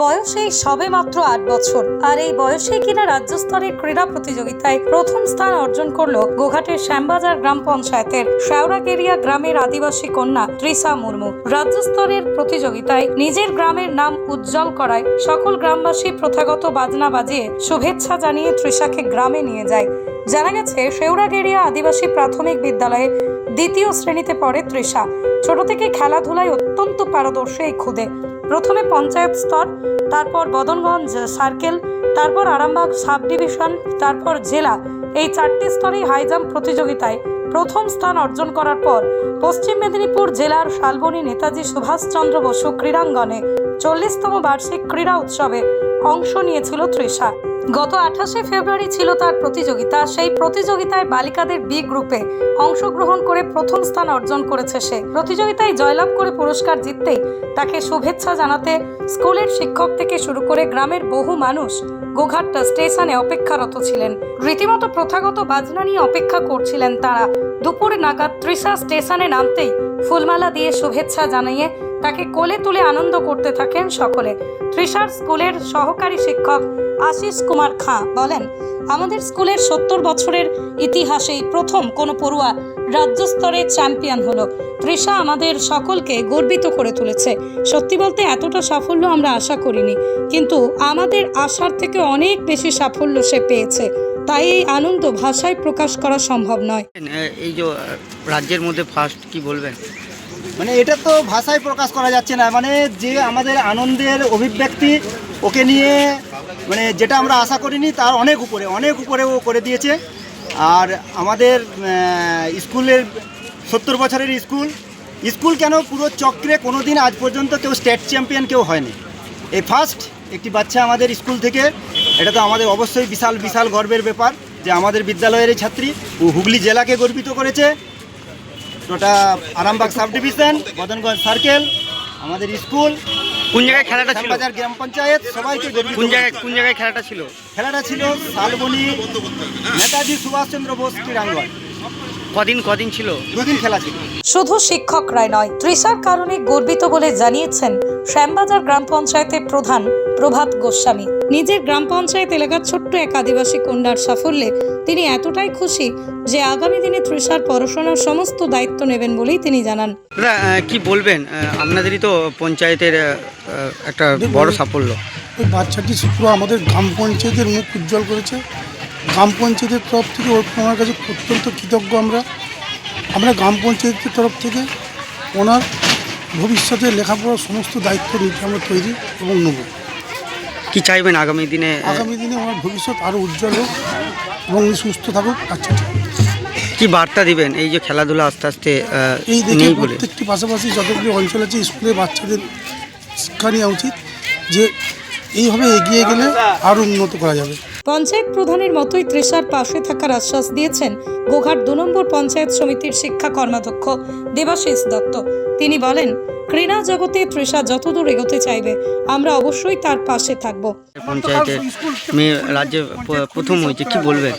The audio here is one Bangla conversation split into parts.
বয়সেই সবে মাত্র আট বছর। আর এই বয়সে কিনা রাজ্য স্তরের ক্রীড়া প্রতিযোগিতায় প্রথম স্থান অর্জন করল গোঘাটের শ্যামবাজার গ্রাম পঞ্চায়েতের শেওড়াগেরিয়া গ্রামের আদিবাসী কন্যা ত্রিসা মুর্মু। রাজ্য স্তরের প্রতিযোগিতায় নিজের গ্রামের নাম উজ্জ্বল করায় সকল গ্রামবাসী প্রথাগত বাজনা বাজিয়ে শুভেচ্ছা জানিয়ে ত্রিসাকে গ্রামে নিয়ে যায়। জানা গেছে শেওড়াগেরিয়া আদিবাসী প্রাথমিক বিদ্যালয়ে দ্বিতীয় শ্রেণীতে পড়ে তৃষা ছোট থেকে খেলাধুলায় অত্যন্ত পারদর্শী এই খুদে। প্রথমে পঞ্চায়েত স্তর, তারপর বদনগঞ্জ সার্কেল, তারপর আরামবাগ সাব ডিভিশন তারপর জেলা। এই চারটি স্তরেই হাই জাম্প প্রতিযোগিতায় প্রথম স্থান অর্জন করার পর পশ্চিম মেদিনীপুর জেলার শালবনী নেতাজি সুভাষচন্দ্র বসু ক্রীড়াঙ্গনে চল্লিশতম বার্ষিক ক্রীড়া উৎসবে অংশ নিয়েছিল তৃষা। গত আঠাশে ফেব্রুয়ারি ছিল তার প্রতিযোগিতা। সেই প্রতিযোগিতায় বালিকাদের বি গ্রুপে অংশগ্রহণ করে প্রথম স্থান অর্জন করেছে সে। প্রতিযোগিতায় জয়লাভ করে পুরস্কার জিততেই তাকে শুভেচ্ছা জানাতে স্কুলের শিক্ষক থেকে শুরু করে গ্রামের বহু মানুষ গোঘাট্টা স্টেশনে অপেক্ষারত ছিলেন। রীতিমতো প্রথাগত বাজনা নিয়ে অপেক্ষা করছিলেন তারা। দুপুর নাগাদ ত্রিশা স্টেশনে নামতেই ফুলমালা দিয়ে শুভেচ্ছা জানিয়ে তাকে কোলে তুলে আনন্দ করতে থাকেন সকলে। ত্রিশার স্কুলের সহকারী শিক্ষক আশিস কুমার খাঁ বলেন, আমাদের স্কুলের সত্তর বছরের ইতিহাসেই প্রথম কোনো পড়ুয়া রাজ্য স্তরে চ্যাম্পিয়ন হলো। তৃষা আমাদের সকলকে গর্বিত করে তুলেছে। সত্যি বলতে এতটা সাফল্য আমরা আশা করিনি, কিন্তু আমাদের আশার থেকে অনেক বেশি সাফল্য সে পেয়েছে। তাই এই আনন্দ ভাষায় প্রকাশ করা সম্ভব নয়। এই যে, রাজ্যের মধ্যে ফার্স্ট কি বলবেন? মানে এটা তো ভাষায় প্রকাশ করা যাচ্ছে না। মানে যে আমাদের আনন্দের অভিব্যক্তি ওকে নিয়ে মানে যেটা আমরা আশা করিনি তার অনেক উপরে অনেক উপরে ও করে দিয়েছে। আর আমাদের স্কুলের সত্তর বছরের স্কুল স্কুল কেন পুরো চক্রে কোনো দিন আজ পর্যন্ত কেউ স্টেট চ্যাম্পিয়ন কেউ হয়নি। এই ফার্স্ট একটি বাচ্চা আমাদের স্কুল থেকে, এটা তো আমাদের অবশ্যই বিশাল বিশাল গর্বের ব্যাপার যে আমাদের বিদ্যালয়ের এই ছাত্রী ও হুগলি জেলাকে গর্বিত করেছে। ওটা Arambagh sub division Madanganj circle আমাদের স্কুল কোন জায়গায় খেলাটা ছিল? শ্যামবাজার গ্রাম পঞ্চায়েত সবাইকে কোন জায়গায় কোন জায়গায় খেলাটা ছিল? খেলাটা ছিল শালবনী নেতাজি সুভাষচন্দ্র বোস ক্রীড়াঙ্গন। কদিন কদিন ছিল? দুদিন খেলা ছিল। শুধু শিক্ষকরাই নয় তৃষার কারণে গর্বিত বলে জানিয়েছেন শ্যামবাজার গ্রাম পঞ্চায়েতের প্রধান প্রভাত গোস্বামী। নিজের গ্রাম পঞ্চায়েত এলাকার ছোট্ট এক আদিবাসী কন্যার সাফল্যে তিনি এতটাই খুশি যে আগামী দিনে তৃষার পড়াশোনার সমস্ত দায়িত্ব নেবেন বলেই তিনি জানান। দাদা কি বলবেন? আপনাদেরই তো পঞ্চায়েতের একটা বড় সাফল্য। ওই বাচ্চাটি পুরো আমাদের গ্রাম পঞ্চায়েতের মুখ উজ্জ্বল করেছে। গ্রাম পঞ্চায়েতের তরফ থেকে ওর ওনার কাছে অত্যন্ত কৃতজ্ঞ আমরা। আমরা গ্রাম পঞ্চায়েতের তরফ থেকে ওনার ভবিষ্যতে লেখাপড়ার সমস্ত দায়িত্ব নিতে আমরা তৈরি এবং নেব। কি চাইবেন আগামী দিনে? আগামী দিনে আমার ভবিষ্যৎ আরও উজ্জ্বল হোক এবং উনি সুস্থ থাকুক আচ্ছা কি বার্তা দিবেন এই যে খেলাধুলা আস্তে আস্তে এই দেখে প্রত্যেকটি পাশাপাশি যতগুলি অঞ্চল আছে স্কুলে বাচ্চাদের শিক্ষা নেওয়া উচিত যে এইভাবে এগিয়ে গেলে আরও উন্নত করা যাবে। পঞ্চায়েত প্রধানের মতোই তৃষার পাশে থাকার আশ্বাস দিয়েছেন গোঘাট দু নম্বর পঞ্চায়েত সমিতির শিক্ষা কর্মাধ্যক্ষ দেবাশিস দত্ত। তিনি বলেন ক্রীড়া জগতে তৃষা যতদূর এগোতে চাইবে আমরা অবশ্যই তার পাশে থাকব। পঞ্চায়েতের মেয়ে রাজ্যে প্রথম হয়েছে কি বলবেন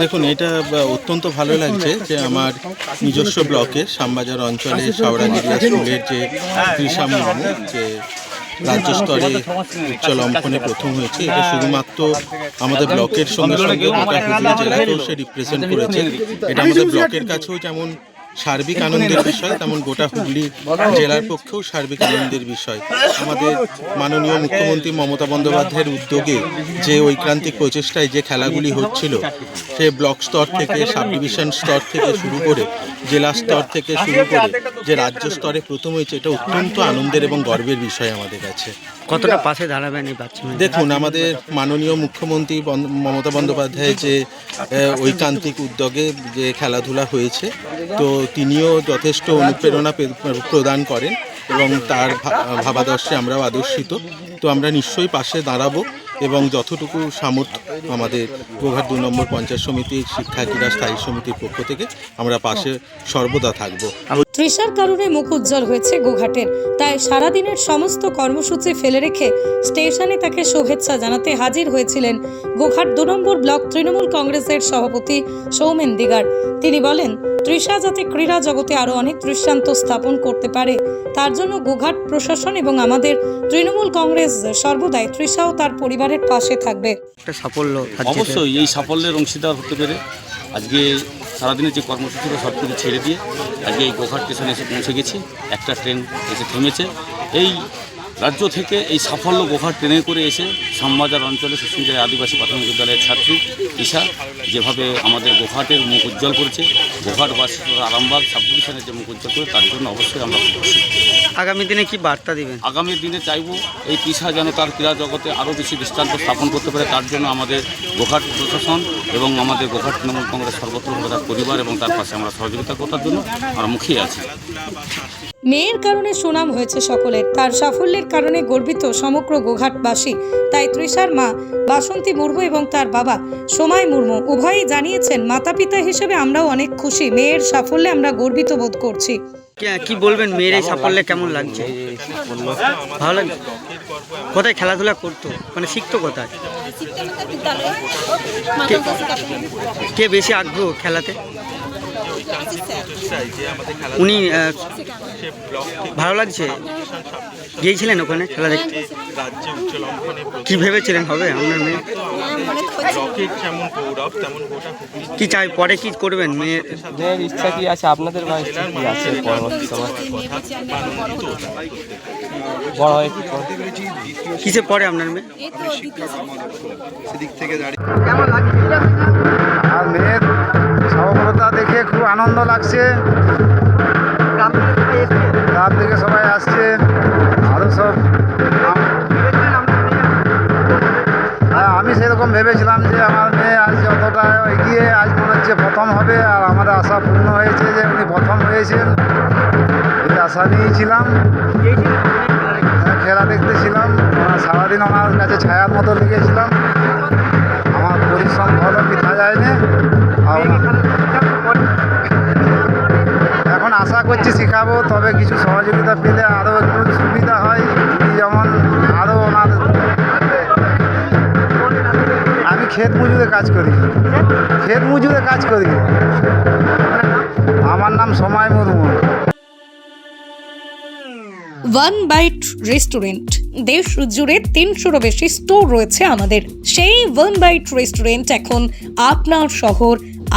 দেখুন এটা অত্যন্ত ভালো লাগছে যে আমার নিজস্ব ব্লকের শ্যামবাজার অঞ্চলে সাওড়াগিরিয়া স্কুলের যে তৃষা মুর্মু যে রাজ্য স্তরে উজ্জ্বল অঙ্কনে প্রথম হয়েছে। এটা শুধুমাত্র আমাদের ব্লকের সঙ্গে সঙ্গে সে রিপ্রেজেন্ট করেছে। এটা আমাদের ব্লকের কাছেও যেমন সার্বিক আনন্দের বিষয় তেমন গোটা হুগলি জেলার পক্ষেও সার্বিক আনন্দের বিষয়। আমাদের মাননীয় মুখ্যমন্ত্রী মমতা বন্দ্যোপাধ্যায়ের উদ্যোগে যে ঐক্রান্তিক প্রচেষ্টায় যে খেলাগুলি হচ্ছিল সে ব্লক স্তর থেকে সাব ডিভিশন স্তর থেকে শুরু করে জেলা স্তর থেকে শুরু করে যে রাজ্য স্তরে প্রথম হয়েছে এটা অত্যন্ত আনন্দের এবং গর্বের বিষয় আমাদের কাছে। কতটা পাশে দাঁড়াবেন এই বাচ্চা দেখুন আমাদের মাননীয় মুখ্যমন্ত্রী বন্দ- মমতা বন্দ্যোপাধ্যায়ের যে ঐকান্তিক উদ্যোগে যে খেলাধুলা হয়েছে তো তিনিও যথেষ্ট অনুপ্রেরণা প্রদান করেন এবং তার ভাবাদর্শে আমরাও আদর্শিত। তো আমরা নিশ্চয়ই পাশে দাঁড়াবো এবং যতটুকু সামর্থ্য আমাদের গোঘাট দু নম্বর পঞ্চায়েত সমিতির শিক্ষা ক্রীড়া স্থায়ী সমিতির পক্ষ থেকে আমরা পাশে সর্বদা থাকব। তৃষার কারণে মুখ উজ্জ্বল হয়েছে গোঘাটের তাই সারাদিনের সমস্ত কর্মসূচি ফেলে রেখে স্টেশনে তাকে শুভেচ্ছা জানাতে হাজির হয়েছিলেন গোঘাট দু নম্বর ব্লক তৃণমূল কংগ্রেসের সভাপতি সৌমেন দিগার। তিনি বলেন তৃষা যাতে ক্রীড়া জগতে আরও অনেক দৃষ্টান্ত স্থাপন করতে পারে তার জন্য গোঘাট প্রশাসন এবং আমাদের তৃণমূল কংগ্রেস সর্বদাই তৃষা ও তার পরিবারের পাশে থাকবে। একটা সাফল্য অবশ্যই এই সাফল্যের অংশীদার হতে পেরে আজকে সারাদিনের যে কর্মসূচি সব কিছু ছেড়ে দিয়ে আজকে এই গোঘাট স্টেশনে এসে পৌঁছে গেছি। একটা ট্রেন এসে থেমেছে। এই রাজ্য থেকে এই সাফল্য গোঘাট ট্রেনে করে এসে শ্যামবাজার অঞ্চলে সুসিঞ্জায় আদিবাসী প্রাথমিক বিদ্যালয়ের ছাত্রী ঈশা যেভাবে আমাদের গোঘাটের মুখ উজ্জ্বল করেছে, গোঘাটবাসী আরামবাগ সাব যে মুখ উজ্জ্বল করে, তার জন্য অবশ্যই আমরা খুশি। আগামী দিনে কি বার্তা দিবেন? আগামী দিনে চাইব এই তৃষা যেন তার ক্রীড়া জগতে আরও বেশি দৃষ্টান্ত স্থাপন করতে পারে তার জন্য আমাদের গোঘাট প্রশাসন এবং আমাদের গোঘাট তৃণমূল কংগ্রেস সর্বত্রভাবে তার পরিবার এবং তার পাশে আমরা সহযোগিতা করার জন্য আমরা মুখিয়ে আছি। মেয়ের কারণে সুনাম হয়েছে সকলের তার সাফল্যের কারণে গর্বিত সমগ্র গোঘাটবাসী। তাই তৃষার মা বাসন্তী মুর্মু এবং তার বাবা সোমাই মুর্মু উভয়ই জানিয়েছেন মাতা পিতা হিসেবে আমরাও অনেক খুশি মেয়ের সাফল্যে আমরা গর্বিত বোধ করছি। কি- বলবেন মেয়ের এই সাফল্যে কেমন লাগছে? ভালো লাগছে? কোথায় খেলাধুলা করতো? মানে শিখতো কোথায়? কে বেশি আগ্রহ খেলাতে? উনি ভালো লাগছে? গিয়েছিলেন ওখানে খেলা দেখতে? কি ভেবেছিলেন হবে আপনার মেয়ে? কি চাই পরে কি করবেন? মেয়ের ইচ্ছা কি আছে? আপনাদের কি আছে? পরবর্তী সময়। বড় হয়ে কিসে পড়ে আপনার মেয়ে? আর মেয়ের সফলতা দেখে খুব আনন্দ লাগছে। গ্রাম থেকে সবাই আসছে। আরও সব সেরকম ভেবেছিলাম যে আমার মেয়ে আজ যতটা এগিয়ে আজ মনে হচ্ছে প্রথম হবে আর আমাদের আশা পূর্ণ হয়েছে যে উনি প্রথম হয়েছেন। এই আশা নিয়েছিলাম হ্যাঁ, খেলা দেখতেছিলাম সারাদিন ওনার কাছে ছায়ার মতো লেগেছিলাম। আমার পরিশ্রম ভালো বৃথা যায়নি। এখন আশা করছি শেখাবো তবে কিছু সহযোগিতা পেলে আরও একটু সুবিধা হয়। ক্ষেত মজুরে কাজ করি। ক্ষেত মজুরে কাজ করি। আমার নাম সময় মুর্মু। ওয়ান বাইট রেস্টুরেন্ট দেশ জুড়ে তিনশোরও বেশি স্টোর রয়েছে আমাদের। সেই ওয়ান বাইট রেস্টুরেন্ট এখন আপনার শহর